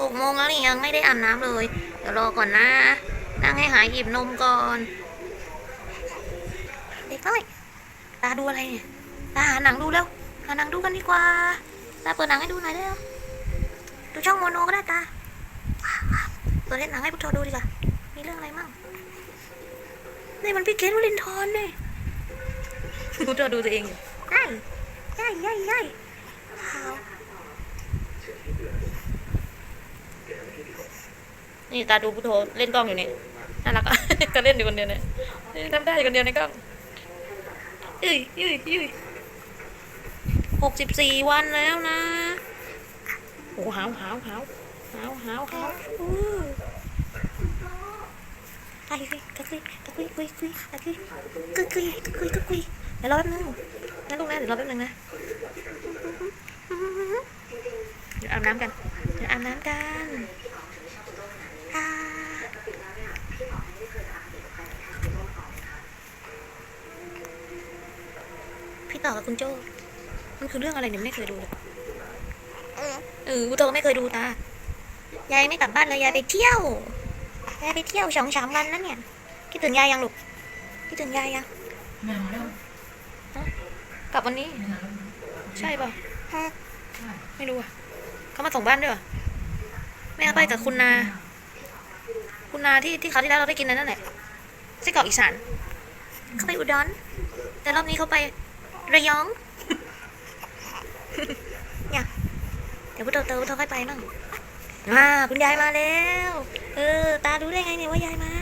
หกโมงแล้วนี่ยังไม่ได้อาบน้ำเลย เดี๋ยวรอก่อนนะ นั่งให้หายหยิบนมก่อน เด็กน้อย ตาดูอะไรเนี่ย ตาหาหนังดูแล้วหาหนังดูกันดีกว่า ตาเปิดหนังให้ดูหน่อยเร็วดูช่องโมโนก็ได้ตาว้าวว้าวเปิดเล่นหนังให้พวกเธอดูดีกว่า มีเรื่องอะไรมั่งนี่มันพี่เกณวลินทรเนี่ยพวกเธอดูตัวเองอยู่ใช่ใช่ใช่ใช่ว้าว นี่ตาดูพุทโธเล่นกล้องอยู่นี่น่ารักอะก็เล่นอยู่คนเดียวเนี่ยทำได้อยู่คนเดียวในกล้องเอ้ยเอ้ยเอ้ยหกสิบสี่วันแล้วนะโอ้หาวหาวหาวหาวหาวหาวอู้ไปสิกะคุยกะคุยคุยคุยกะคุยกะคุยกะคุยกะคุยเดี๋ยวรอแป๊บนึงนะลูกนะเดี๋ยวรอแป๊บนึงนะเดี๋ยวอาบน้ำกันเดี๋ยวอาบน้ำกัน อ่าพี่ต่อกับคุณโจ้มันคือเรื่องอะไรเนี่ยไม่เคยดูเลยเออกูโตไม่เคยดูตายายไม่กลับบ้านเลยยายไปเที่ยวยายไปเที่ยวสองสามวันแล้วเนี่ยคิดถึงยายยังลูกคิดถึงยายยังแม่มาแล้วกลับวันนี้แม่มาแล้วใช่ป่ะใช่ไม่รู้อะเขามาส่งบ้านด้วยเหรอแม่ไปกับคุณนา คุณนาที่ที่เขาวที่แล้วเราได้กินนั่นแหละไส้กรอกอีสาน เขาไปอุดรแต่รอบนี้เขาไประยอง เนี่ยเดี๋ยวพวกเตอเตอพวกเธค่อยไปมั่งอ่าคุณยายมาแล้ว เออ ตาดูได้ไงเนี่ยว่ายายมา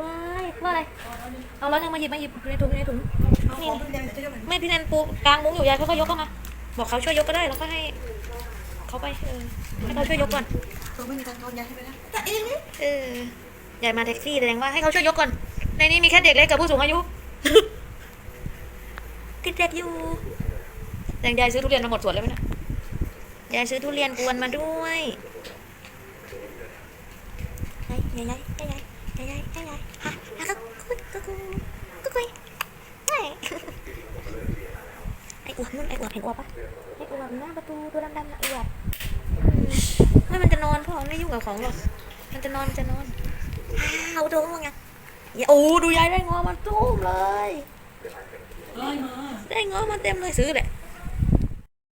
ว้ายว่าอะไร เอาแล้วยังมาหยิบมาหยิบอยู่ในถุงอยู่ในถุงนี่ไม่พี่แนนปูกลางมุ้งอยู่ยายเขาก็ยกเข้ามา บอกเขาช่วยยกก็ได้แล้วก็ให้ เขาไปให้เขาช่วยยกก่อนเขาไม่มีการค์ย้ายให้ไปแล้วแต่เองเออใหญ่มาแท็กซี่แสดงว่าให้เขาช่วยยกก่อน ในนี้มีแค่เด็กเล็กกับผู้สูงอายุ ติดเด็กอยู่แดงยายซื้อทุเรียนมาหมดสวนแล้วไหมนะยายซื้อทุเรียนกวนมาด้วยไายยายยายยายยายยายยายฮะฮะก็คุยก็คุยก็คุย ไอ้ไอ้อวบนู่นไอ้อวบเห็นอวบปะไอ้อวบหน้าประตูตัวดำๆน่ะไอ้อวบไม่มันจะนอนพ่อไม่ยุ่งกับของหรอกมันจะนอนมันจะนอนอ้าวโดนมั้งยังอย่าโอ้ดูยายได้งอมาตุ้มเลยเอ้ยมาได้งอมาเต็มเลยซื้อแหละ